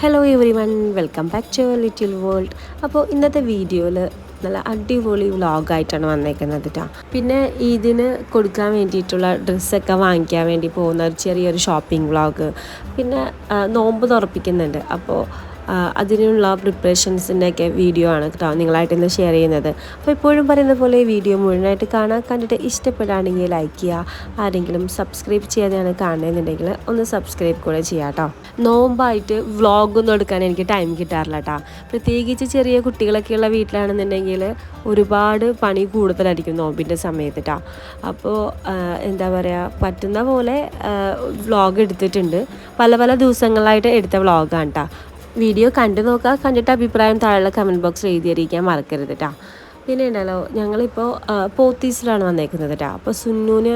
Hello everyone welcome back to little world അപ്പോൾ ഇന്നത്തെ വീഡിയോയിൽ നല്ല അടിപൊളി വ്ളോഗായിട്ടാണ് വന്നേക്കുന്നത് കേട്ടോ പിന്നെ ഇതിന് കൊടുക്കാൻ വേണ്ടിയിട്ടുള്ള ഡ്രസ്സൊക്കെ വാങ്ങിക്കാൻ വേണ്ടി പോകുന്ന ഒരു ചെറിയൊരു ഷോപ്പിംഗ് വ്ളോഗ്. പിന്നെ നോമ്പ് തുറപ്പിക്കുന്നുണ്ട്. അപ്പോൾ അതിനുള്ള പ്രിപ്പറേഷൻസിന്റെയൊക്കെ വീഡിയോ ആണ് കേട്ടോ നിങ്ങളായിട്ട് ഇന്ന് ഷെയർ ചെയ്യുന്നത്. അപ്പോൾ എപ്പോഴും പറയുന്ന പോലെ ഈ വീഡിയോ മുഴുവനായിട്ട് കാണാൻ കണ്ടിട്ട് ഇഷ്ടപ്പെടുകയാണെങ്കിൽ ലൈക്ക് ചെയ്യുക. ആരെങ്കിലും സബ്സ്ക്രൈബ് ചെയ്യാതെയാണ് കാണുന്നതെന്നുണ്ടെങ്കിൽ ഒന്ന് സബ്സ്ക്രൈബ് കൂടെ ചെയ്യാം കേട്ടോ. നോമ്പായിട്ട് വ്ളോഗൊന്നും എടുക്കാൻ എനിക്ക് ടൈം കിട്ടാറില്ല കേട്ടോ. പ്രത്യേകിച്ച് ചെറിയ കുട്ടികളൊക്കെയുള്ള വീട്ടിലാണെന്നുണ്ടെങ്കിൽ ഒരുപാട് പണി കൂടുതലായിരിക്കും നോമ്പിന്റെ സമയത്ത് കേട്ടോ. അപ്പോൾ എന്താ പറയുക പറ്റുന്ന പോലെ വ്ളോഗ് എടുത്തിട്ടുണ്ട്. പല പല ദിവസങ്ങളായിട്ട് എടുത്ത വ്ളോഗാണ് കേട്ടോ. വീഡിയോ കണ്ടു നോക്കുക. കണ്ടിട്ട് അഭിപ്രായം താഴെ കമന്റ് ബോക്സിൽ എഴുതിയിരിക്കാൻ മറക്കരുത് കേട്ടോ പിന്നെ ഉണ്ടല്ലോ ഞങ്ങളിപ്പോൾ പോത്തീസിലാണ് വന്നേക്കുന്നത് കേട്ടോ അപ്പോൾ സുന്നുവിന്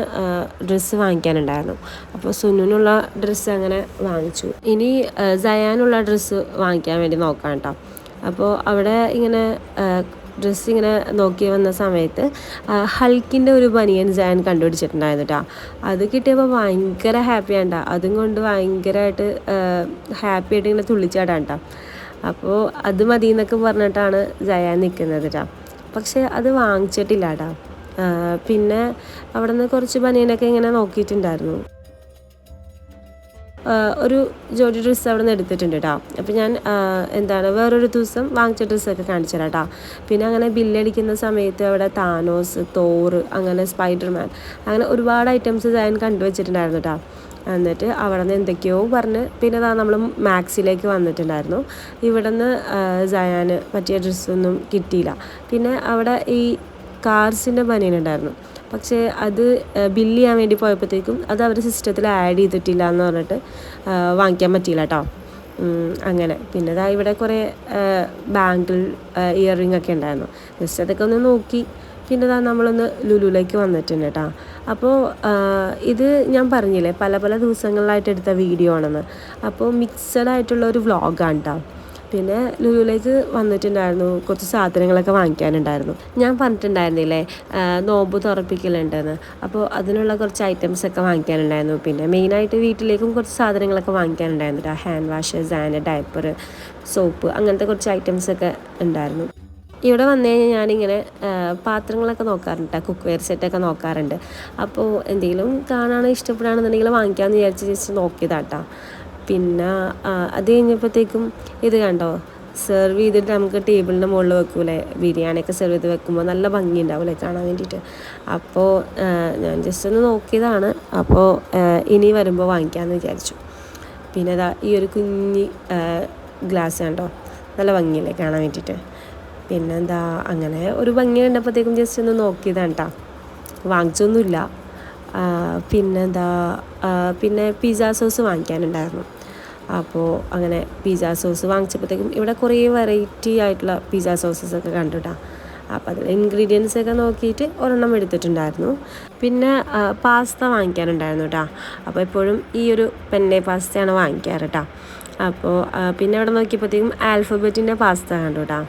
ഡ്രസ്സ് വാങ്ങിക്കാനുണ്ടായിരുന്നു. അപ്പോൾ സുന്നൂനുള്ള ഡ്രസ്സ് അങ്ങനെ വാങ്ങിച്ചു. ഇനി സയാനുള്ള ഡ്രസ്സ് വാങ്ങിക്കാൻ വേണ്ടി നോക്കാം കേട്ടോ അപ്പോൾ അവിടെ ഇങ്ങനെ ഡ്രസ്സ് ഇങ്ങനെ നോക്കി വന്ന സമയത്ത് ഹൾക്കിന്റെ ഒരു ബനിയൻ ജാൻ കണ്ടുപിടിച്ചിട്ടുണ്ടായിരുന്നു കേട്ടോ അത് കിട്ടിയപ്പോൾ ഭയങ്കര ഹാപ്പിയാണ് കേട്ടോ അതും കൊണ്ട് ഭയങ്കരമായിട്ട് ഹാപ്പി ആയിട്ട് ഇങ്ങനെ തുള്ളിച്ചാടാണ് കേട്ടോ അപ്പോൾ അത് മതി എന്നൊക്കെ പറഞ്ഞിട്ടാണ് ജയാൻ നിൽക്കുന്നത് കേട്ടോ പക്ഷേ അത് വാങ്ങിച്ചിട്ടില്ല കേട്ടോ പിന്നെ അവിടെ നിന്ന് കുറച്ച് ബനിയനൊക്കെ ഇങ്ങനെ നോക്കിയിട്ടുണ്ടായിരുന്നു. ഒരു ജോഡി ഡ്രസ്സ് അവിടെ നിന്ന് എടുത്തിട്ടുണ്ട് കേട്ടോ അപ്പോൾ ഞാൻ എന്താണ് വേറൊരു ദിവസം വാങ്ങിച്ച ഡ്രസ്സൊക്കെ കാണിച്ചു തരാം കേട്ടോ പിന്നെ അങ്ങനെ ബില്ലടിക്കുന്ന സമയത്ത് അവിടെ താനോസ് തോറ് അങ്ങനെ സ്പൈഡർമാൻ അങ്ങനെ ഒരുപാട് ഐറ്റംസ് ഞാൻ കണ്ടുവച്ചിട്ടുണ്ടായിരുന്നു കേട്ടോ എന്നിട്ട് അവിടെ നിന്ന് എന്തൊക്കെയോ പറഞ്ഞ് പിന്നെ അതാ നമ്മൾ മാക്സിലേക്ക് വന്നിട്ടുണ്ടായിരുന്നു. ഇവിടെ നിന്ന് ജയാന് പറ്റിയ ഡ്രസ്സൊന്നും കിട്ടിയില്ല. പിന്നെ അവിടെ ഈ കാർസിന്റെ ബനിയനുണ്ടായിരുന്നു പക്ഷേ അത് ബില്ല് ചെയ്യാൻ വേണ്ടി പോയപ്പോഴത്തേക്കും അത് അവരുടെ സിസ്റ്റത്തിൽ ആഡ് ചെയ്തിട്ടില്ല എന്ന് പറഞ്ഞിട്ട് വാങ്ങിക്കാൻ പറ്റിയില്ല കേട്ടോ അങ്ങനെ. പിന്നെ ഇതാ ഇവിടെ കുറേ ബാങ്കിൾ ഇയറിംഗ് ഒക്കെ ഉണ്ടായിരുന്നു. ജസ്റ്റ് അതൊക്കെ ഒന്ന് നോക്കി. പിന്നെ ഇതാ നമ്മളൊന്ന് ലുലുലേക്ക് വന്നിട്ടുണ്ട് കേട്ടോ അപ്പോൾ ഇത് ഞാൻ പറഞ്ഞില്ലേ പല പല ദിവസങ്ങളിലായിട്ട് എടുത്ത വീഡിയോ ആണെന്ന്. അപ്പോൾ മിക്സഡ് ആയിട്ടുള്ള ഒരു വ്ളോഗാണ് കേട്ടോ പിന്നെ ലുലുവിലേക്ക് വന്നിട്ടുണ്ടായിരുന്നു. കുറച്ച് സാധനങ്ങളൊക്കെ വാങ്ങിക്കാനുണ്ടായിരുന്നു. ഞാൻ പറഞ്ഞിട്ടുണ്ടായിരുന്നില്ലേ നോമ്പ് തുറപ്പിക്കലുണ്ടെന്ന്. അപ്പോൾ അതിനുള്ള കുറച്ച് ഐറ്റംസ് ഒക്കെ വാങ്ങിക്കാനുണ്ടായിരുന്നു. പിന്നെ മെയിനായിട്ട് വീട്ടിലേക്കും കുറച്ച് സാധനങ്ങളൊക്കെ വാങ്ങിക്കാനുണ്ടായിരുന്നു ഹാൻഡ് വാഷ് സാന ഡയപ്പർ സോപ്പ് അങ്ങനത്തെ കുറച്ച് ഐറ്റംസ് ഒക്കെ ഉണ്ടായിരുന്നു. ഇവിടെ വന്നു കഴിഞ്ഞാൽ ഞാനിങ്ങനെ പാത്രങ്ങളൊക്കെ നോക്കാറുണ്ട് കുക്ക് വെയർ സെറ്റൊക്കെ നോക്കാറുണ്ട്. അപ്പോൾ എന്തെങ്കിലും കാണാൻ ഇഷ്ടപ്പെടുകയാണെന്നുണ്ടെങ്കിൽ വാങ്ങിക്കാമെന്ന് വിചാരിച്ച് ജസ്റ്റ് നോക്കിയതാട്ടോ പിന്നെ അത് കഴിഞ്ഞപ്പോഴത്തേക്കും ഇത് കണ്ടോ? സെർവ് ചെയ്തിട്ട് നമുക്ക് ടേബിളിന്റെ മുകളിൽ വെക്കൂലേ? ബിരിയാണിയൊക്കെ സെർവ് ചെയ്ത് വെക്കുമ്പോൾ നല്ല ഭംഗി ഉണ്ടാവില്ലേ കാണാൻ വേണ്ടിയിട്ട്. അപ്പോൾ ഞാൻ ജസ്റ്റ് ഒന്ന് നോക്കിയതാണ്. അപ്പോൾ ഇനി വരുമ്പോൾ വാങ്ങിക്കാമെന്ന് വിചാരിച്ചു. പിന്നെ ഇതാ ഈ ഒരു കുഞ്ഞി ഗ്ലാസ് കണ്ടോ? നല്ല ഭംഗിയല്ലേ കാണാൻ വേണ്ടിയിട്ട്. പിന്നെന്താ അങ്ങനെ ഒരു ഭംഗി കണ്ടപ്പോഴത്തേക്കും ജസ്റ്റ് ഒന്ന് നോക്കിയതാണ് കേട്ടോ വാങ്ങിച്ചൊന്നുമില്ല. പിന്നെന്താ പിന്നെ പിസ്സ സോസ് വാങ്ങിക്കാനുണ്ടായിരുന്നു. അപ്പോൾ അങ്ങനെ പിസ്സ സോസ് വാങ്ങിച്ചപ്പോഴത്തേക്കും ഇവിടെ കുറേ വെറൈറ്റി ആയിട്ടുള്ള പിസ്സ സോസസ് ഒക്കെ കണ്ടുട്ടാ. അപ്പോൾ അതിൽ ഇൻഗ്രീഡിയൻസ് ഒക്കെ നോക്കിയിട്ട് ഒരെണ്ണം എടുത്തിട്ടുണ്ടായിരുന്നു. പിന്നെ പാസ്ത വാങ്ങിക്കാനുണ്ടായിരുന്നു കേട്ടോ അപ്പോൾ എപ്പോഴും ഈ ഒരു പെന്നെ പാസ്തയാണ് വാങ്ങിക്കാറ് കേട്ടോ അപ്പോൾ പിന്നെ അവിടെ നോക്കിയപ്പോഴത്തേക്കും ആൽഫബറ്റിന്റെ പാസ്ത കണ്ടു കേട്ടോ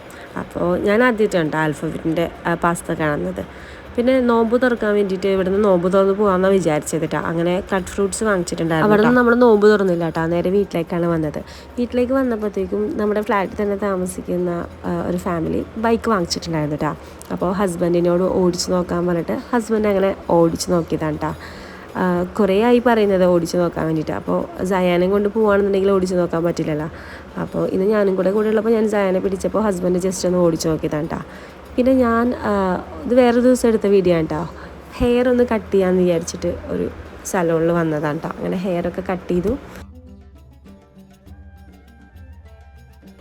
അപ്പോൾ ഞാൻ ആദ്യമായിട്ടാണ് കേട്ടോ ആൽഫബറ്റിന്റെ പാസ്ത കാണുന്നത്. പിന്നെ നോമ്പ് തുറക്കാൻ വേണ്ടിയിട്ട് ഇവിടുന്ന് നോമ്പ് തുറന്ന് പോകാമെന്നാണ് വിചാരിച്ചത് കേട്ടോ അങ്ങനെ കട്ട് ഫ്രൂട്ട്സ് വാങ്ങിച്ചിട്ടുണ്ടായിരുന്നു അവിടെ നിന്ന് നമ്മൾ നോമ്പ് തുറന്നില്ല കേട്ടോ നേരെ വീട്ടിലേക്കാണ് വന്നത്. വീട്ടിലേക്ക് വന്നപ്പോഴത്തേക്കും നമ്മുടെ ഫ്ലാറ്റിൽ തന്നെ താമസിക്കുന്ന ഒരു ഫാമിലി ബൈക്ക് വാങ്ങിച്ചിട്ടുണ്ടായിരുന്നു കേട്ടോ അപ്പോൾ ഹസ്ബൻഡിനോട് ഓടിച്ചു നോക്കാൻ പറഞ്ഞിട്ട് ഹസ്ബൻഡ് അങ്ങനെ ഓടിച്ചു നോക്കിയതാണ് കേട്ടോ കുറേ ആയി പറയുന്നത് ഓടിച്ചു നോക്കാൻ വേണ്ടിയിട്ട്. അപ്പോൾ സയാനെ കൊണ്ട് പോവുകയാണെന്നുണ്ടെങ്കിൽ ഓടിച്ചു നോക്കാൻ പറ്റില്ലല്ലോ. അപ്പോൾ ഇന്ന് ഞാനും കൂടെ കൂടെ ഉള്ളപ്പോൾ ഞാൻ സയാനെ പിടിച്ചപ്പോൾ ഹസ്ബൻഡ് ജസ്റ്റ് ഒന്ന് ഓടിച്ചു നോക്കിയതാണ് കേട്ടോ പിന്നെ ഞാൻ ഇത് വേറെ ദിവസം എടുത്ത വീഡിയോ ആണ് കേട്ടോ ഹെയർ ഒന്ന് കട്ട് ചെയ്യാമെന്ന് വിചാരിച്ചിട്ട് ഒരു സലോണിൽ വന്നതാണ് കേട്ടോ അങ്ങനെ ഹെയർ ഒക്കെ കട്ട് ചെയ്തു.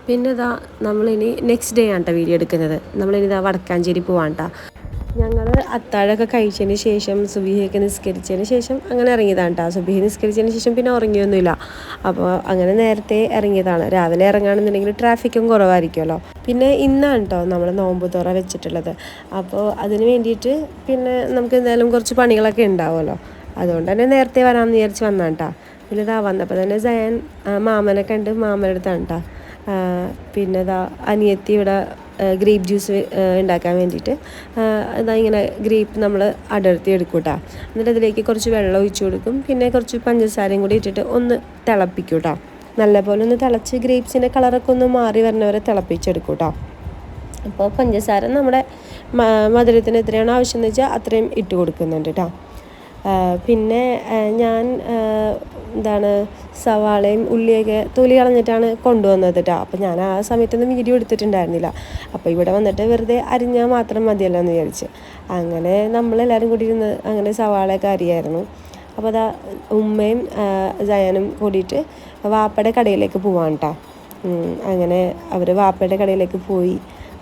പിന്നെ ഇതാ നമ്മളിനി നെക്സ്റ്റ് ഡേ ആണ് വീഡിയോ എടുക്കുന്നത്. നമ്മളിനി ഇതാ വടക്കാഞ്ചേരി പോവാണ് കേട്ടോ ഞങ്ങൾ അത്താഴമൊക്കെ കഴിച്ചതിന് ശേഷം സുബിഹയൊക്കെ നിസ്കരിച്ചതിന് ശേഷം അങ്ങനെ ഇറങ്ങിയതാണ് കേട്ടോ സുബിഹി നിസ്കരിച്ചതിന് ശേഷം പിന്നെ ഉറങ്ങിയൊന്നുമില്ല. അപ്പോൾ അങ്ങനെ നേരത്തെ ഇറങ്ങിയതാണ്. രാവിലെ ഇറങ്ങുകയാണെന്നുണ്ടെങ്കിൽ ട്രാഫിക്കും കുറവായിരിക്കുമല്ലോ. പിന്നെ ഇന്നാണ് കേട്ടോ നമ്മൾ നോമ്പ് തുറ വെച്ചിട്ടുള്ളത്. അപ്പോൾ അതിന് വേണ്ടിയിട്ട് പിന്നെ നമുക്ക് എന്തായാലും കുറച്ച് പണികളൊക്കെ ഉണ്ടാവുമല്ലോ. അതുകൊണ്ട് തന്നെ നേരത്തെ വരാമെന്ന് വിചാരിച്ച് വന്നാണ് കേട്ടോ പിന്നെ ഇതാ വന്നപ്പോൾ തന്നെ ജയൻ മാമനെ കണ്ട് മാമന്റെ അടുത്താണ് കേട്ടോ പിന്നെ ഇതാ അനിയത്തി ഇവിടെ ഗ്രേപ്പ് ജ്യൂസ് ഉണ്ടാക്കാൻ വേണ്ടിയിട്ട് അതാ ഇങ്ങനെ ഗ്രേപ്പ് നമ്മൾ അടർത്തി എടുക്കും കേട്ടോ എന്നിട്ട് അതിലേക്ക് കുറച്ച് വെള്ളം ഒഴിച്ചു കൊടുക്കും. പിന്നെ കുറച്ച് പഞ്ചസാരയും കൂടി ഇട്ടിട്ട് ഒന്ന് തിളപ്പിക്കും കേട്ടോ നല്ലപോലെ ഒന്ന് തിളച്ച് ഗ്രേപ്സിന്റെ കളറൊക്കെ ഒന്ന് മാറി വരുന്നവരെ തിളപ്പിച്ചെടുക്കും കേട്ടോ അപ്പോൾ പഞ്ചസാര നമ്മുടെ മധുരത്തിന് എത്രയാണ് ആവശ്യം എന്ന് വെച്ചാൽ അത്രയും ഇട്ട് കൊടുക്കുന്നുണ്ട് കേട്ടോ പിന്നെ ഞാൻ എന്താണ് സവാളയും ഉള്ളിയൊക്കെ തൊലി കളഞ്ഞിട്ടാണ് കൊണ്ടുവന്നത് കേട്ടോ അപ്പോൾ ഞാൻ ആ സമയത്തൊന്നും വീഡിയോ എടുത്തിട്ടുണ്ടായിരുന്നില്ല. അപ്പോൾ ഇവിടെ വന്നിട്ട് വെറുതെ അരിഞ്ഞാൽ മാത്രം മതിയല്ലോ എന്ന് വിചാരിച്ച്. അങ്ങനെ നമ്മളെല്ലാവരും കൂടി ഇരുന്ന് അങ്ങനെ സവാളയൊക്കെ അരിയായിരുന്നു. അപ്പോൾ അതാ ഉമ്മയും ജയാനും കൂടിയിട്ട് വാപ്പയുടെ കടയിലേക്ക് പോവാണ് കേട്ടോ അങ്ങനെ അവർ വാപ്പയുടെ കടയിലേക്ക് പോയി.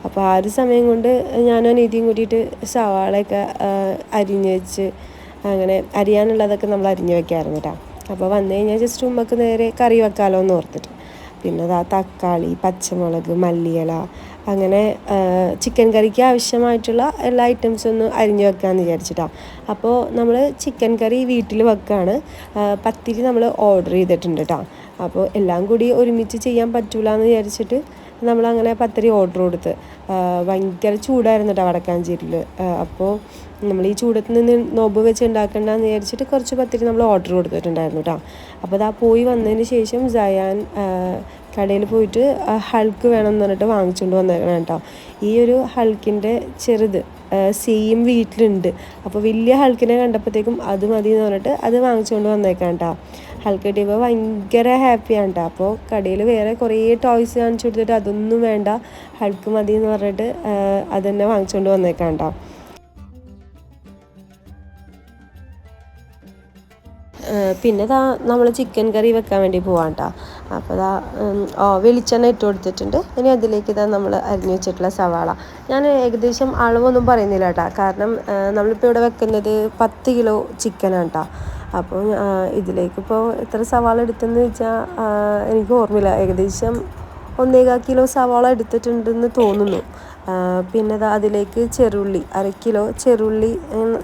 അപ്പോൾ ആ ഒരു സമയം കൊണ്ട് ഞാനും അനീതിയും കൂടിയിട്ട് സവാളയൊക്കെ അരിഞ്ഞ് വെച്ച് അങ്ങനെ അരിയാനുള്ളതൊക്കെ നമ്മൾ അരിഞ്ഞ് വെക്കാറുണ്ട് കേട്ടോ അപ്പോൾ വന്നു കഴിഞ്ഞാൽ ജസ്റ്റ് ഉമ്മക്ക് നേരെ കറി വെക്കാമല്ലോ എന്ന് ഓർത്തിട്ട്. പിന്നെ അതാ തക്കാളി പച്ചമുളക് മല്ലിയില അങ്ങനെ ചിക്കൻ കറിക്ക് ആവശ്യമായിട്ടുള്ള എല്ലാ ഐറ്റംസും ഒന്ന് അരിഞ്ഞു വെക്കാമെന്ന് വിചാരിച്ചിട്ടാണ് അപ്പോൾ നമ്മൾ ചിക്കൻ കറി വീട്ടിൽ വെക്കുകയാണ് പത്തിരി നമ്മൾ ഓർഡർ ചെയ്തിട്ടുണ്ട് കേട്ടോ അപ്പോൾ എല്ലാം കൂടി ഒരുമിച്ച് ചെയ്യാൻ പറ്റൂല എന്ന് വിചാരിച്ചിട്ട് നമ്മളങ്ങനെ പത്തിരി ഓർഡർ കൊടുത്ത്. ഭയങ്കര ചൂടായിരുന്നു കേട്ടോ വടക്കാഞ്ചേരിയിൽ. അപ്പോൾ നമ്മൾ ഈ ചൂടത്ത് നിന്ന് നോബ് വെച്ച് ഉണ്ടാക്കണ്ടെന്ന് വിചാരിച്ചിട്ട് കുറച്ച് പത്തിരി നമ്മൾ ഓർഡർ കൊടുത്തിട്ടുണ്ടായിരുന്നു കേട്ടോ അപ്പോൾ അതാ പോയി വന്നതിന് ശേഷം ജയാൻ കടയിൽ പോയിട്ട് ഹൾക്ക് വേണം എന്ന് പറഞ്ഞിട്ട് വാങ്ങിച്ചുകൊണ്ട് വന്നേക്കണം കേട്ടോ ഈ ഒരു ഹൾക്കിന്റെ ചെറുത് സെയിം വീട്ടിലുണ്ട്. അപ്പോൾ വലിയ ഹൾക്കിനെ കണ്ടപ്പോഴത്തേക്കും അത് മതി എന്ന് പറഞ്ഞിട്ട് അത് വാങ്ങിച്ചുകൊണ്ട് വന്നേക്കാം കേട്ടോ ഹൾക്ക് കിട്ടിയപ്പോൾ ഭയങ്കര ഹാപ്പിയാണ് കേട്ടോ അപ്പോൾ കടയിൽ വേറെ കുറേ ടോയ്സ് കാണിച്ചു കൊടുത്തിട്ട് അതൊന്നും വേണ്ട ഹൾക്ക് മതി എന്ന് പറഞ്ഞിട്ട് അത് തന്നെ വാങ്ങിച്ചുകൊണ്ട് വന്നേക്കാം പിന്നെ ദാ നമ്മൾ ചിക്കൻ കറി വെക്കാൻ വേണ്ടി പോവാം കേട്ടോ അപ്പോൾ ദാ ഓ വെളിച്ചെണ്ണ ഇട്ട് കൊടുത്തിട്ടുണ്ട്. ഇനി അതിലേക്ക് ഇതാ നമ്മൾ അരിഞ്ഞു വെച്ചിട്ടുള്ള സവാള. ഞാൻ ഏകദേശം അളവൊന്നും പറയുന്നില്ല കേട്ടോ കാരണം നമ്മളിപ്പോൾ ഇവിടെ വെക്കുന്നത് പത്ത് കിലോ ചിക്കനാണ് കേട്ടോ അപ്പോൾ ഇതിലേക്കിപ്പോൾ എത്ര സവാള എടുത്തെന്ന് വെച്ചാൽ എനിക്ക് ഓർമ്മയില്ല. ഏകദേശം ഒന്നേകാൽ കിലോ സവാള എടുത്തിട്ടുണ്ടെന്ന് തോന്നുന്നു. പിന്നെ അതിലേക്ക് ചെറുള്ളി അര കിലോ ചെറുള്ളി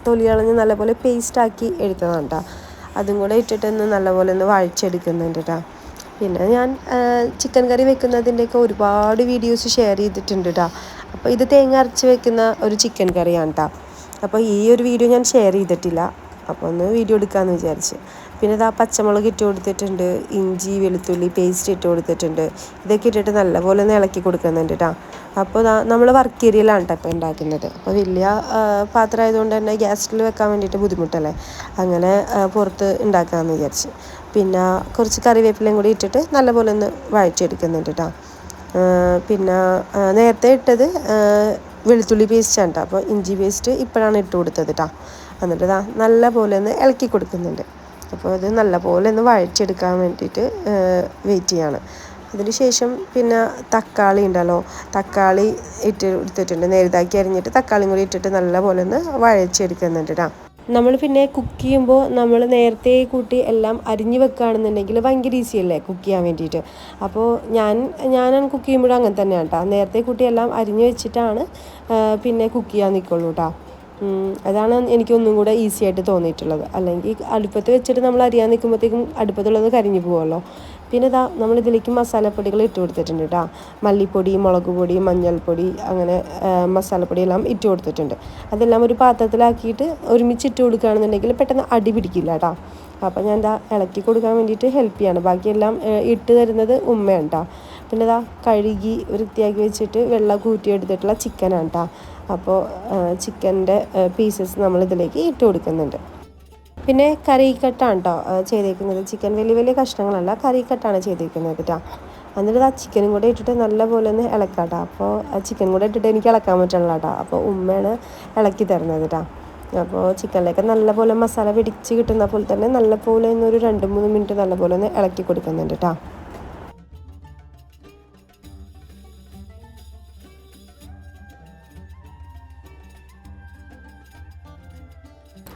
തൊലി കളഞ്ഞ് നല്ലപോലെ പേസ്റ്റാക്കി എടുത്തതാണ് കേട്ടോ അതും കൂടെ ഇട്ടിട്ടൊന്ന് നല്ലപോലെ ഒന്ന് വഴിച്ചെടുക്കുന്നുണ്ട് കേട്ടോ പിന്നെ ഞാൻ ചിക്കൻ കറി വെക്കുന്നതിന്റെയൊക്കെ ഒരുപാട് വീഡിയോസ് ഷെയർ ചെയ്തിട്ടുണ്ട് കേട്ടോ അപ്പോൾ ഇത് തേങ്ങ അരച്ച് വെക്കുന്ന ഒരു ചിക്കൻ കറിയാണ് കേട്ടോ അപ്പോൾ ഈ ഒരു വീഡിയോ ഞാൻ ഷെയർ ചെയ്തിട്ടില്ല. അപ്പോൾ ഒന്ന് വീഡിയോ എടുക്കാമെന്ന് വിചാരിച്ച്. പിന്നെ ഇതാ പച്ചമുളക് ഇട്ട് കൊടുത്തിട്ടുണ്ട് ഇഞ്ചി വെളുത്തുള്ളി പേസ്റ്റ് ഇട്ട് കൊടുത്തിട്ടുണ്ട്. ഇതൊക്കെ ഇട്ടിട്ട് നല്ലപോലെ ഒന്ന് ഇളക്കി കൊടുക്കുന്നുണ്ട് കേട്ടോ അപ്പോൾ നമ്മൾ വർക്ക് ഏരിയയിലാണ് കേട്ടോ ഉണ്ടാക്കുന്നത് അപ്പോൾ വലിയ പാത്രം ആയതുകൊണ്ട് തന്നെ ഗ്യാസിൽ വെക്കാൻ വേണ്ടിയിട്ട് ബുദ്ധിമുട്ടല്ലേ? അങ്ങനെ പുറത്ത് ഉണ്ടാക്കാമെന്ന് വിചാരിച്ച്. പിന്നെ കുറച്ച് കറിവേപ്പിലയും കൂടി ഇട്ടിട്ട് നല്ലപോലെ ഒന്ന് വഴറ്റിയെടുക്കുന്നുണ്ട് കേട്ടോ പിന്നെ നേരത്തെ ഇട്ടത് വെളുത്തുള്ളി പേസ്റ്റാണ് കേട്ടോ അപ്പോൾ ഇഞ്ചി പേസ്റ്റ് ഇപ്പോഴാണ് ഇട്ട് കൊടുത്തത് കേട്ടോ എന്നിട്ട് ഇതാ നല്ല പോലെ ഒന്ന് ഇളക്കി കൊടുക്കുന്നുണ്ട്. അപ്പോൾ അത് നല്ല പോലെ ഒന്ന് വഴച്ചെടുക്കാൻ വേണ്ടിയിട്ട് വെയിറ്റ് ചെയ്യാണ്. അതിന് ശേഷം പിന്നെ തക്കാളി ഉണ്ടല്ലോ തക്കാളി ഇട്ട് എടുത്തിട്ടുണ്ട്. നേരിതാക്കി അരിഞ്ഞിട്ട് തക്കാളിയും കൂടി ഇട്ടിട്ട് നല്ല പോലെ ഒന്ന് വഴച്ചെടുക്കുന്നുണ്ട് കേട്ടോ നമ്മൾ പിന്നെ കുക്ക് ചെയ്യുമ്പോൾ നമ്മൾ നേരത്തെ കൂട്ടി എല്ലാം അരിഞ്ഞു വെക്കുകയാണെന്നുണ്ടെങ്കിൽ ഭയങ്കര ഈസി അല്ലേ കുക്ക് ചെയ്യാൻ വേണ്ടിയിട്ട്. അപ്പോൾ ഞാൻ ഞാനാണ് കുക്ക് ചെയ്യുമ്പോഴും അങ്ങനെ തന്നെയാണ് കേട്ടോ നേരത്തെ കൂട്ടി എല്ലാം അരിഞ്ഞു വെച്ചിട്ടാണ് പിന്നെ കുക്ക് ചെയ്യാൻ നിൽക്കുള്ളൂ കേട്ടോ അതാണ് എനിക്ക് ഒന്നും കൂടെ ഈസി ആയിട്ട് തോന്നിയിട്ടുള്ളത്. അല്ലെങ്കിൽ അടുപ്പത്ത് വെച്ചിട്ട് നമ്മൾ അരിയാൻ നിൽക്കുമ്പോഴത്തേക്കും അടുപ്പത്തുള്ളത് കരിഞ്ഞു പോകുമല്ലോ പിന്നെ ഇതാ നമ്മൾ ഇതിലേക്ക് മസാലപ്പൊടികൾ ഇട്ട് കൊടുത്തിട്ടുണ്ട് കേട്ടോ. മല്ലിപ്പൊടി മുളക് പൊടി മഞ്ഞൾപ്പൊടി അങ്ങനെ മസാലപ്പൊടി എല്ലാം ഇട്ട് കൊടുത്തിട്ടുണ്ട്. അതെല്ലാം ഒരു പാത്രത്തിലാക്കിയിട്ട് ഒരുമിച്ച് ഇട്ട് കൊടുക്കുകയാണെന്നുണ്ടെങ്കിൽ പെട്ടെന്ന് അടി പിടിക്കില്ല കേട്ടോ. അപ്പോൾ ഞാൻ എന്താ ഇളക്കി കൊടുക്കാൻ വേണ്ടിയിട്ട് ഹെൽപ്പ് ചെയ്യാണ്. ബാക്കിയെല്ലാം ഇട്ട് തരുന്നത് ഉമ്മയാണ് കേട്ടോ. പിന്നെ ഇതാ കഴുകി വൃത്തിയാക്കി വെച്ചിട്ട് വെള്ളം കൂട്ടിയെടുത്തിട്ടുള്ള ചിക്കനാണ് കേട്ടോ. അപ്പോൾ ചിക്കന്റെ പീസസ് നമ്മൾ ഇതിലേക്ക് ഇട്ട് കൊടുക്കുന്നുണ്ട്. പിന്നെ കറിക്കട്ടാണ് കേട്ടോ ചെയ്തേക്കുന്നത്. ചിക്കൻ വലിയ വലിയ കഷ്ണങ്ങളല്ല കറിക്കട്ടാണ് ചെയ്തേക്കുന്നത് കേട്ടോ എന്നിട്ട് ആ ചിക്കനും കൂടെ ഇട്ടിട്ട് നല്ലപോലെ ഒന്ന് ഇളക്കാം കേട്ടോ അപ്പോൾ ചിക്കൻ കൂടെ ഇട്ടിട്ട് എനിക്ക് ഇളക്കാൻ പറ്റുള്ള കേട്ടോ അപ്പോൾ ഉമ്മയാണ് ഇളക്കി തരുന്നത് കേട്ടോ അപ്പോൾ ചിക്കനിലേക്ക് നല്ലപോലെ മസാല പിടിച്ച് കിട്ടുന്ന പോലെ തന്നെ നല്ലപോലെ ഒരു രണ്ട് മൂന്ന് മിനിറ്റ് നല്ലപോലെ ഒന്ന് ഇളക്കി കൊടുക്കുന്നുണ്ട് കേട്ടോ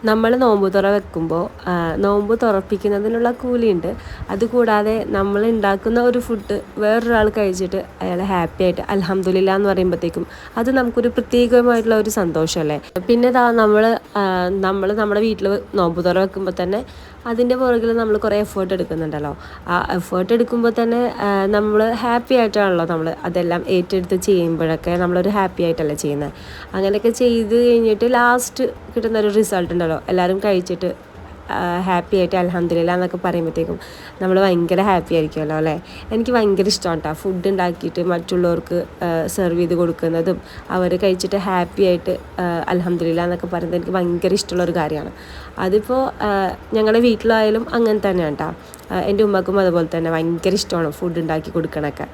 നമ്മൾ നോമ്പ് തുറ വെക്കുമ്പോൾ നോമ്പ് തുറപ്പിക്കുന്നതിനുള്ള കൂലിയുണ്ട്. അതുകൂടാതെ നമ്മൾ ഉണ്ടാക്കുന്ന ഒരു ഫുഡ് വേറൊരാൾ കഴിച്ചിട്ട് അയാൾ ഹാപ്പി ആയിട്ട് അലഹമ്മദില്ല എന്ന് പറയുമ്പോഴത്തേക്കും അത് നമുക്കൊരു പ്രത്യേകമായിട്ടുള്ള ഒരു സന്തോഷമല്ലേ പിന്നെ നമ്മൾ നമ്മൾ നമ്മുടെ വീട്ടിൽ നോമ്പ് തുറ വെക്കുമ്പോൾ തന്നെ അതിന്റെ പുറകിൽ നമ്മൾ കുറേ എഫേർട്ട് എടുക്കുന്നുണ്ടല്ലോ. ആ എഫേർട്ട് എടുക്കുമ്പോൾ തന്നെ നമ്മൾ ഹാപ്പി ആയിട്ടാണല്ലോ നമ്മൾ അതെല്ലാം ഏറ്റെടുത്ത് ചെയ്യുമ്പോഴൊക്കെ നമ്മളൊരു ഹാപ്പി ആയിട്ടല്ലേ ചെയ്യുന്നത് അങ്ങനെയൊക്കെ ചെയ്ത് കഴിഞ്ഞിട്ട് ലാസ്റ്റ് കിട്ടുന്ന ഒരു റിസൾട്ട് ഉണ്ടല്ലോ. എല്ലാവരും കഴിച്ചിട്ട് ഹാപ്പി ആയിട്ട് അലഹമില്ല എന്നൊക്കെ പറയുമ്പോഴത്തേക്കും നമ്മൾ ഭയങ്കര ഹാപ്പി ആയിരിക്കുമല്ലോ അല്ലേ? എനിക്ക് ഭയങ്കര ഇഷ്ടമാണ് കേട്ടോ ഫുഡ് ഉണ്ടാക്കിയിട്ട് മറ്റുള്ളവർക്ക് സെർവ് ചെയ്ത് കൊടുക്കുന്നതും അവർ കഴിച്ചിട്ട് ഹാപ്പി ആയിട്ട് അലഹമില്ല എന്നൊക്കെ പറയുന്നത് എനിക്ക് ഭയങ്കര ഇഷ്ടമുള്ളൊരു കാര്യമാണ്. അതിപ്പോൾ ഞങ്ങളുടെ വീട്ടിലായാലും അങ്ങനെ തന്നെയാണ് കേട്ടോ എന്റെ ഉമ്മക്കും അതുപോലെ തന്നെ ഭയങ്കര ഇഷ്ടമാണ് ഫുഡ് ഉണ്ടാക്കി കൊടുക്കണമൊക്കെ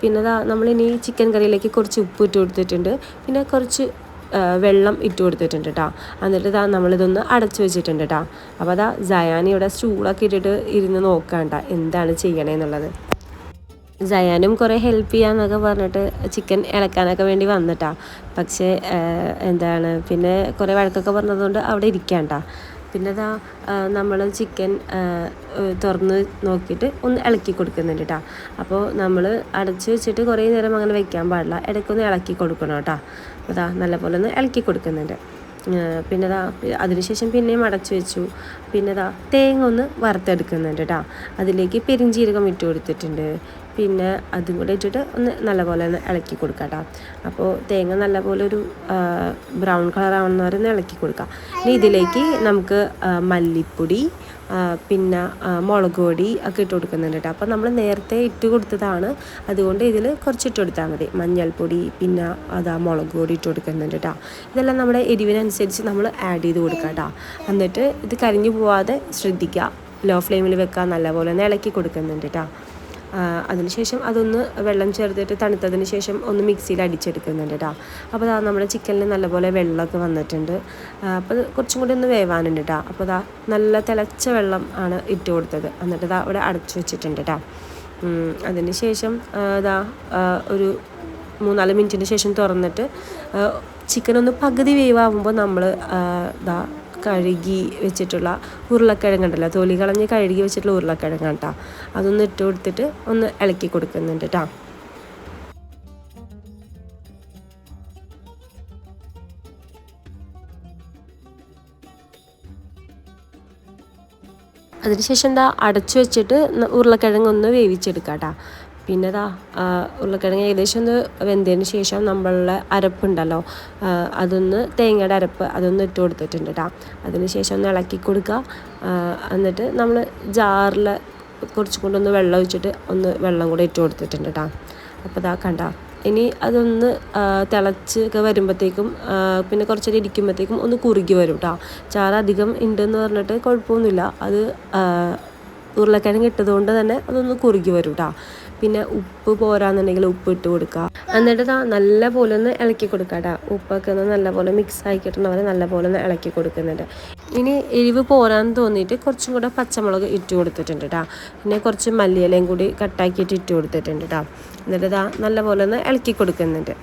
പിന്നെ നമ്മളിനി ചിക്കൻ കറിയിലേക്ക് കുറച്ച് ഉപ്പ് ഇട്ട് കൊടുത്തിട്ടുണ്ട്. പിന്നെ കുറച്ച് വെള്ളം ഇട്ട് കൊടുത്തിട്ടുണ്ട് കേട്ടോ എന്നിട്ട് ഇതാ നമ്മളിതൊന്ന് അടച്ചു വെച്ചിട്ടുണ്ട് കേട്ടോ അപ്പോൾ അതാ ജയാനി ഇവിടെ സ്റ്റൂളൊക്കെ ഇട്ടിട്ട് ഇരുന്ന് നോക്കാണ്ട എന്താണ് ചെയ്യണേന്നുള്ളത് ജയാനും കുറേ ഹെൽപ്പ് ചെയ്യാന്നൊക്കെ പറഞ്ഞിട്ട് ചിക്കൻ ഇളക്കാനൊക്കെ വേണ്ടി വന്നിട്ടാ പക്ഷേ എന്താണ് പിന്നെ കുറേ വഴക്കൊക്കെ പറഞ്ഞതുകൊണ്ട് അവിടെ ഇരിക്കാണ്ട പിന്നെ അതാ നമ്മൾ ചിക്കൻ തുറന്ന് നോക്കിയിട്ട് ഒന്ന് ഇളക്കി കൊടുക്കുന്നുണ്ട് കേട്ടോ അപ്പോൾ നമ്മൾ അടച്ചു വെച്ചിട്ട് കുറേ നേരം അങ്ങനെ വെക്കാൻ പാടില്ല. ഇടയ്ക്കൊന്ന് ഇളക്കി കൊടുക്കണം കേട്ടോ അതാ നല്ലപോലെ ഒന്ന് ഇളക്കി കൊടുക്കുന്നുണ്ട്. പിന്നെ ദാ അതിനുശേഷം പിന്നെയും അടച്ചു വെച്ചു. പിന്നെ ദാ തേങ്ങ ഒന്ന് വറുത്തെടുക്കുന്നുണ്ട് കേട്ടോ അതിലേക്ക് പെരിഞ്ചീരകം ഇട്ട് കൊടുത്തിട്ടുണ്ട്. പിന്നെ അതും കൂടെ ഇട്ടിട്ട് ഒന്ന് നല്ലപോലെ ഒന്ന് ഇളക്കി കൊടുക്കാം കേട്ടോ അപ്പോൾ തേങ്ങ നല്ലപോലെ ഒരു ബ്രൗൺ കളർ ആവുന്ന വരെ ഒന്ന് ഇളക്കി കൊടുക്കുക ഇനി ഇതിലേക്ക് നമുക്ക് മല്ലിപ്പൊടി പിന്നെ മുളക് പൊടി ഒക്കെ ഇട്ട് കൊടുക്കുന്നുണ്ട് കേട്ടോ അപ്പോൾ നമ്മൾ നേരത്തെ ഇട്ട് കൊടുത്തതാണ്. അതുകൊണ്ട് ഇതിൽ കുറച്ച് ഇട്ട് കൊടുത്താൽ മതി. മഞ്ഞൾപ്പൊടി പിന്നെ അതാ മുളക് പൊടി ഇട്ട് കൊടുക്കുന്നുണ്ട് കേട്ടോ ഇതെല്ലാം നമ്മുടെ എരിവിനനുസരിച്ച് നമ്മൾ ആഡ് ചെയ്ത് കൊടുക്കാം കേട്ടോ എന്നിട്ട് ഇത് കരിഞ്ഞു പോവാതെ ശ്രദ്ധിക്കുക. ലോ ഫ്ലെയിമിൽ വെക്കാൻ നല്ലപോലെ ഒന്ന് ഇളക്കി കൊടുക്കുന്നുണ്ട് കേട്ടോ അതിനുശേഷം അതൊന്ന് വെള്ളം ചേർത്തിട്ട് തണുത്തതിന് ശേഷം ഒന്ന് മിക്സിയിൽ അടിച്ചെടുക്കുന്നുണ്ട് കേട്ടോ അപ്പോൾ അതാ നമ്മുടെ ചിക്കനിൽ നല്ലപോലെ വെള്ളമൊക്കെ വന്നിട്ടുണ്ട്. അപ്പോൾ അത് കുറച്ചും കൂടി ഒന്ന് വേവാനുണ്ട് കേട്ടോ അപ്പോൾ അതാ നല്ല തിളച്ച വെള്ളം ആണ് ഇട്ട് കൊടുത്തത്. എന്നിട്ട് ഇതാ അവിടെ അടച്ചു വെച്ചിട്ടുണ്ട് കേട്ടോ അതിന് ശേഷം അതാ ഒരു മൂന്നാൽ മിനിറ്റിന് ശേഷം തുറന്നിട്ട് ചിക്കൻ ഒന്ന് പകുതി വേവാകുമ്പോൾ നമ്മൾ ഇതാ കഴുകി വെച്ചിട്ടുള്ള ഉരുളക്കിഴങ്ങുണ്ടല്ലോ. തൊലി കളഞ്ഞ് കഴുകി വെച്ചിട്ടുള്ള ഉരുളക്കിഴങ്ങ് കേട്ടോ അതൊന്ന് ഇട്ട് കൊടുത്തിട്ട് ഒന്ന് ഇളക്കി കൊടുക്കുന്നുണ്ട് കേട്ടോ അതിനുശേഷം എന്താ അടച്ചു വെച്ചിട്ട് ഉരുളക്കിഴങ്ങ് ഒന്ന് വേവിച്ചെടുക്കാം കേട്ടോ പിന്നെ ഇതാ ഉരുളക്കിഴങ്ങ് ഏകദേശം ഒന്ന് വെന്തതിന് ശേഷം നമ്മളുടെ അരപ്പുണ്ടല്ലോ അതൊന്ന് തേങ്ങയുടെ അരപ്പ് അതൊന്ന് ഇട്ട് കൊടുത്തിട്ടുണ്ട് കേട്ടോ അതിന് ശേഷം ഒന്ന് ഇളക്കി കൊടുക്കുക. എന്നിട്ട് നമ്മൾ ജാറിൽ കുറച്ചും കൂടെ ഒന്ന് വെള്ളം ഒഴിച്ചിട്ട് ഒന്ന് വെള്ളം കൂടെ ഇട്ട് കൊടുത്തിട്ടുണ്ട് കേട്ടോ അപ്പോൾ ഇതാ കണ്ട. ഇനി അതൊന്ന് തിളച്ച് ഒക്കെ വരുമ്പോഴത്തേക്കും പിന്നെ കുറച്ചേരം ഇരിക്കുമ്പോഴത്തേക്കും ഒന്ന് കുറുകി വരും കേട്ടോ ചാറ് അധികം ഉണ്ടെന്ന് പറഞ്ഞിട്ട് കുഴപ്പമൊന്നുമില്ല. അത് ഉരുളക്കിഴങ്ങ് ഇട്ടതുകൊണ്ട് തന്നെ അതൊന്ന് കുറുകി വരും കേട്ടോ പിന്നെ ഉപ്പ് പോരാന്നുണ്ടെങ്കിൽ ഉപ്പ് ഇട്ട് കൊടുക്കുക. എന്നിട്ട് നല്ല പോലെ ഒന്ന് ഇളക്കി കൊടുക്കുക കേട്ടോ ഉപ്പൊക്കെ ഒന്ന് നല്ലപോലെ മിക്സ് കിട്ടണവരെ നല്ലപോലെ ഒന്ന് ഇളക്കി കൊടുക്കുന്നുണ്ട്. ഇനി എരിവ് പോരാന്ന് തോന്നിയിട്ട് കുറച്ചും കൂടെ പച്ചമുളക് ഇട്ട് കൊടുത്തിട്ടുണ്ട് കേട്ടോ പിന്നെ കുറച്ച് മല്ലിയിലയും കൂടി കട്ടാക്കിയിട്ട് ഇട്ട് കൊടുത്തിട്ടുണ്ട് കേട്ടോ എന്നിട്ട് നല്ലപോലെ ഒന്ന് ഇളക്കി കൊടുക്കുന്നുണ്ട്.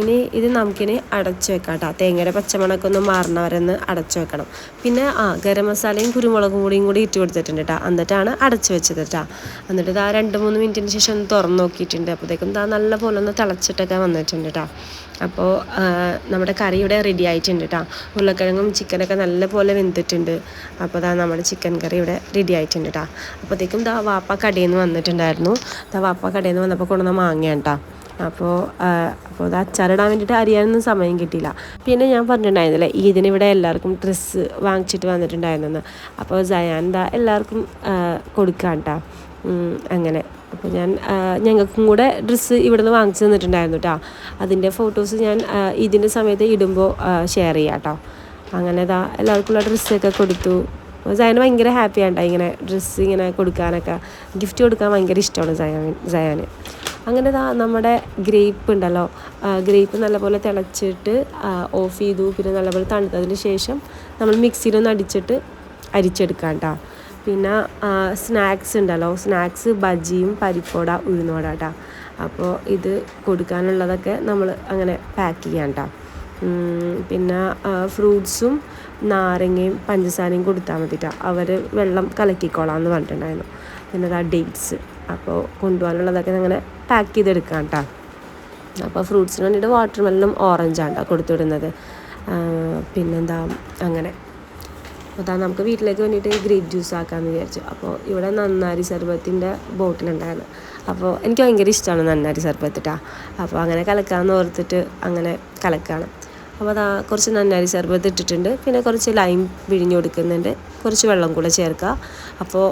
ഇനി ഇത് നമുക്കിനി അടച്ചു വെക്കാം കേട്ടോ തേങ്ങയുടെ പച്ചമണമൊക്കെ ഒന്ന് അടച്ചു വെക്കണം പിന്നെ ആ ഗരം മസാലയും കുരുമുളകും കൂടിയും കൂടി ഇട്ട് കൊടുത്തിട്ടുണ്ട് കേട്ടോ എന്നിട്ടാണ് അടച്ചു വെച്ചത് കേട്ടോ എന്നിട്ട് ഇതാ രണ്ട് മൂന്ന് മിനിറ്റിന് ശേഷം ഒന്ന് തുറന്ന് നോക്കിയിട്ടുണ്ട്. അപ്പോഴത്തേക്കും ഇതാ നല്ല പോലെ ഒന്ന് തിളച്ചിട്ടൊക്കെ വന്നിട്ടുണ്ട് കേട്ടോ അപ്പോൾ നമ്മുടെ കറി ഇവിടെ റെഡി ആയിട്ടുണ്ട് കേട്ടോ ഉരുളക്കിഴങ്ങും ചിക്കനൊക്കെ നല്ല പോലെ വെന്തിട്ടുണ്ട്. അപ്പോൾ ദാ നമ്മുടെ ചിക്കൻ കറി ഇവിടെ റെഡി ആയിട്ടുണ്ട് കേട്ടോ അപ്പോഴത്തേക്കും ഇതാ വാപ്പ കടയിൽ നിന്ന് വന്നിട്ടുണ്ടായിരുന്നു. ഇതാ വാപ്പ കടയിൽ നിന്ന് വന്നപ്പോൾ കൊണ്ടുവന്ന മാങ്ങയാണ് കേട്ടോ അപ്പോൾ അപ്പോൾ അത് അച്ചാറിടാൻ വേണ്ടിയിട്ട് അറിയാനൊന്നും സമയം കിട്ടിയില്ല. പിന്നെ ഞാൻ പറഞ്ഞിട്ടുണ്ടായിരുന്നില്ലേ ഈദിന് ഇവിടെ എല്ലാവർക്കും ഡ്രസ്സ് വാങ്ങിച്ചിട്ട് വന്നിട്ടുണ്ടായിരുന്നെന്ന്. അപ്പോൾ ജയാൻ ദാ എല്ലാവർക്കും കൊടുക്കാം അങ്ങനെ. അപ്പോൾ ഞാൻ ഞങ്ങൾക്കും കൂടെ ഡ്രസ്സ് ഇവിടുന്ന് വാങ്ങിച്ചു തന്നിട്ടുണ്ടായിരുന്നു കേട്ടോ അതിന്റെ ഫോട്ടോസ് ഞാൻ ഇതിന്റെ സമയത്ത് ഇടുമ്പോൾ ഷെയർ ചെയ്യാം കേട്ടോ അങ്ങനെ ദാ എല്ലാവർക്കുള്ള ഡ്രസ്സൊക്കെ കൊടുത്തു. സയാന് ഭയങ്കര ഹാപ്പിയാണ് കേട്ടോ ഇങ്ങനെ ഡ്രസ്സ് ഇങ്ങനെ കൊടുക്കാനൊക്കെ. ഗിഫ്റ്റ് കൊടുക്കാൻ ഭയങ്കര ഇഷ്ടമാണ് സയാൻ സയാന്. അങ്ങനെ നമ്മുടെ ഗ്രേപ്പ് ഉണ്ടല്ലോ ഗ്രേപ്പ് നല്ലപോലെ തിളച്ചിട്ട് ഓഫ് ചെയ്തു പിന്നെ നല്ലപോലെ തണുത്തതിന് ശേഷം നമ്മൾ മിക്സിയിലൊന്ന് അടിച്ചിട്ട് അരിച്ചെടുക്കാം കേട്ടോ പിന്നെ സ്നാക്സ് ഉണ്ടല്ലോ സ്നാക്സ് ബജിയും പരിപ്പോട ഉഴുന്നോട കേട്ടോ അപ്പോൾ ഇത് കൊടുക്കാനുള്ളതൊക്കെ നമ്മൾ അങ്ങനെ പാക്ക് ചെയ്യാം കേട്ടോ പിന്നെ ഫ്രൂട്ട്സും നാരങ്ങയും പഞ്ചസാരയും കൊടുത്താൽ മതി കേട്ടോ അവർ വെള്ളം കലക്കിക്കോളാം എന്ന് പറഞ്ഞിട്ടുണ്ടായിരുന്നു. പിന്നെ അതാ ഡേറ്റ്സ് അപ്പോൾ കൊണ്ടുപോകാനുള്ളതൊക്കെ അങ്ങനെ പാക്ക് ചെയ്തെടുക്കാം കേട്ടോ അപ്പോൾ ഫ്രൂട്ട്സിന് വേണ്ടിയിട്ട് വാട്ടർ മെല്ലനും ഓറഞ്ചാണ് കേട്ടോ കൊടുത്തുവിടുന്നത്. പിന്നെന്താ അങ്ങനെ. അപ്പോൾ അതാ നമുക്ക് വീട്ടിലേക്ക് വേണ്ടിയിട്ട് ഗ്രേപ്പ് ജ്യൂസ് ആക്കാമെന്ന് വിചാരിച്ചു. അപ്പോൾ ഇവിടെ നന്നാരി സർബത്തിന്റെ ബോട്ടിലുണ്ടായിരുന്നു. അപ്പോൾ എനിക്ക് ഭയങ്കര ഇഷ്ടമാണ് നന്നാരി സർബത്ത് കേട്ടോ അപ്പോൾ അങ്ങനെ കലക്കാമെന്ന് ഓർത്തിട്ട് അങ്ങനെ കലക്കാണ്. അപ്പോൾ അതാ കുറച്ച് നന്നാരി ശർബത്ത് ഇട്ടിട്ടുണ്ട്. പിന്നെ കുറച്ച് ലൈം പിഴിഞ്ഞ് കൊടുക്കുന്നുണ്ട്. കുറച്ച് വെള്ളം കൂടെ ചേർക്കുക. അപ്പോൾ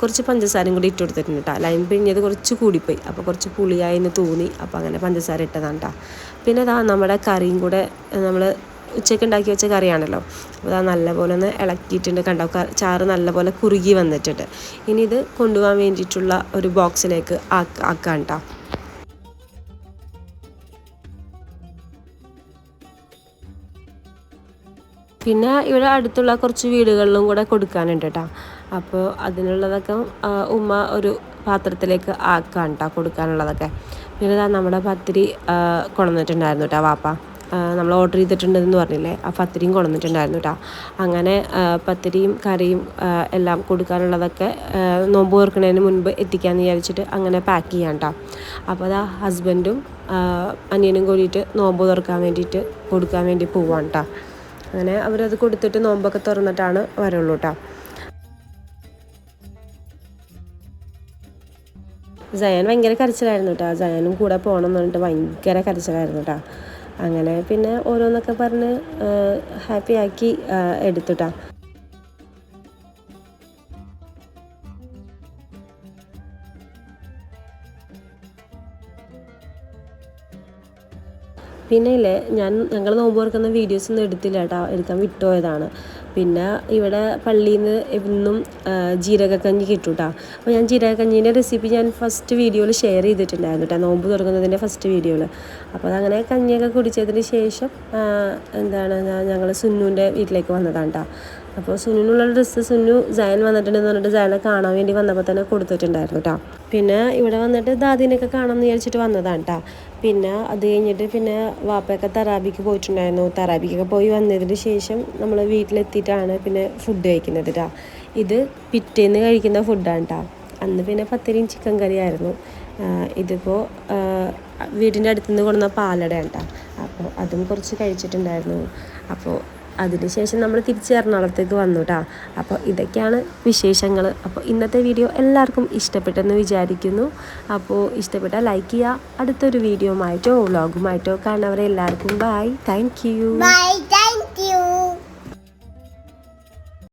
കുറച്ച് പഞ്ചസാരയും കൂടി ഇട്ട് കൊടുത്തിട്ടുണ്ട് കേട്ടോ ലൈം പിഴിഞ്ഞത് കുറച്ച് കൂടിപ്പോയി. അപ്പോൾ കുറച്ച് പുളിയായി എന്ന് തോന്നി. അപ്പോൾ അങ്ങനെ പഞ്ചസാര ഇട്ടതാണ് കേട്ടോ പിന്നെ അതാ നമ്മുടെ കറിയും കൂടെ നമ്മൾ ഉച്ചയ്ക്ക് ഉണ്ടാക്കി വെച്ച കറിയാണല്ലോ. അപ്പോൾ അത് നല്ലപോലെ ഒന്ന് ഇളക്കിയിട്ടുണ്ട്. കണ്ടോ? ചാറ് നല്ലപോലെ കുറുകി വന്നിട്ടുണ്ട്. ഇനി ഇത് കൊണ്ടുപോകാൻ വേണ്ടിയിട്ടുള്ള ഒരു ബോക്സിലേക്ക് ആക്കാൻ ആക്കാം കേട്ടോ പിന്നെ ഇവിടെ അടുത്തുള്ള കുറച്ച് വീടുകളിലും കൂടെ കൊടുക്കാനുണ്ട് കേട്ടോ അപ്പോൾ അതിനുള്ളതൊക്കെ ഉമ്മ ഒരു പാത്രത്തിലേക്ക് ആക്കാൻ കേട്ടോ കൊടുക്കാനുള്ളതൊക്കെ. പിന്നെ നമ്മുടെ പത്തിരി കൊണന്നിട്ടുണ്ടായിരുന്നു കേട്ടോ വാപ്പ. നമ്മൾ ഓർഡർ ചെയ്തിട്ടുണ്ടെന്ന് പറഞ്ഞില്ലേ? ആ പത്തിരിയും കൊണ്ടുവന്നിട്ടുണ്ടായിരുന്നു കേട്ടോ അങ്ങനെ പത്തിരിയും കറിയും എല്ലാം കൊടുക്കാനുള്ളതൊക്കെ നോമ്പ് തുറക്കുന്നതിന് മുൻപ് എത്തിക്കാമെന്ന് വിചാരിച്ചിട്ട് അങ്ങനെ പാക്ക് ചെയ്യാം കേട്ടോ അപ്പോൾ അതാ ഹസ്ബൻഡും അനിയനും കൂടിയിട്ട് നോമ്പ് തുറക്കാൻ വേണ്ടിയിട്ട് കൊടുക്കാൻ വേണ്ടി പോവാണ് കേട്ടോ അങ്ങനെ അവരത് കൊടുത്തിട്ട് നോമ്പൊക്കെ തുറന്നിട്ടാണ് വരുള്ളൂ കേട്ടോ ജയൻ ഭയങ്കര കരച്ചിലായിരുന്നു കേട്ടോ ജയനും കൂടെ പോകണം എന്ന് പറഞ്ഞിട്ട് ഭയങ്കര കരച്ചിലായിരുന്നു കേട്ടോ അങ്ങനെ പിന്നെ ഓരോന്നൊക്കെ പറഞ്ഞ് ഹാപ്പിയാക്കി എടുത്തുട്ടാ പിന്നെ ഇല്ലേ ഞാൻ ഞങ്ങൾ നോമ്പ് തുറക്കുന്ന വീഡിയോസ് ഒന്നും എടുത്തില്ല കേട്ടോ. എടുക്കാൻ വിട്ടുപോയതാണ്. പിന്നെ ഇവിടെ പള്ളിയിൽ നിന്ന് ഇന്നും ജീരകക്കഞ്ഞി കിട്ടും കേട്ടോ അപ്പോൾ ഞാൻ ജീരകക്കഞ്ഞീന്റെ റെസിപ്പി ഞാൻ ഫസ്റ്റ് വീഡിയോയിൽ ഷെയർ ചെയ്തിട്ടുണ്ടായിരുന്നു കേട്ടോ. നോമ്പ് തുറക്കുന്നതിന്റെ ഫസ്റ്റ് വീഡിയോയിൽ അപ്പോൾ അതങ്ങനെ കഞ്ഞിയൊക്കെ കുടിച്ചതിന് ശേഷം എന്താണ് ഞങ്ങൾ സുന്നുവിന്റെ വീട്ടിലേക്ക് വന്നതാണ് കേട്ടോ. അപ്പോൾ സുനുള്ള ഡ്രസ്സ് സുനു ജയൻ വന്നിട്ടുണ്ടെന്ന് പറഞ്ഞിട്ട് ജയനെ കാണാൻ വേണ്ടി വന്നപ്പോൾ തന്നെ കൊടുത്തിട്ടുണ്ടായിരുന്നു കേട്ടോ. പിന്നെ ഇവിടെ വന്നിട്ട് ദാദീനൊക്കെ കാണാൻ വിചാരിച്ചിട്ട് വന്നതാണ് കേട്ടോ. പിന്നെ അത് കഴിഞ്ഞിട്ട് പിന്നെ വാപ്പയൊക്കെ തറാബിക്ക് പോയിട്ടുണ്ടായിരുന്നു. തറാബിക്കൊക്കെ പോയി വന്നതിന് ശേഷം നമ്മൾ വീട്ടിലെത്തിയിട്ടാണ് പിന്നെ ഫുഡ് കഴിക്കുന്നത് കേട്ടോ. ഇത് പിറ്റേന്ന് കഴിക്കുന്ന ഫുഡാണ് കേട്ടോ. അന്ന് പിന്നെ പത്തിരിയും ചിക്കൻ കറിയായിരുന്നു ഇതിപ്പോൾ വീടിന്റെ അടുത്തുനിന്ന് കൊണ്ടുവന്ന പാലടയാണ് കേട്ടോ. അപ്പോൾ അതും കുറച്ച് കഴിച്ചിട്ടുണ്ടായിരുന്നു. അപ്പോൾ അതിനുശേഷം നമ്മൾ തിരിച്ച് എറണാകുളത്തേക്ക് വന്നു കേട്ടോ അപ്പോൾ ഇതൊക്കെയാണ് വിശേഷങ്ങൾ. അപ്പോൾ ഇന്നത്തെ വീഡിയോ എല്ലാവർക്കും ഇഷ്ടപ്പെട്ടെന്ന് വിചാരിക്കുന്നു. അപ്പോൾ ഇഷ്ടപ്പെട്ട ലൈക്ക് ചെയ്യുക. അടുത്തൊരു വീഡിയോ ആയിട്ടോ വ്ളോഗുമായിട്ടോ കാണുന്നവരെ എല്ലാവർക്കും ബൈ താങ്ക് യു.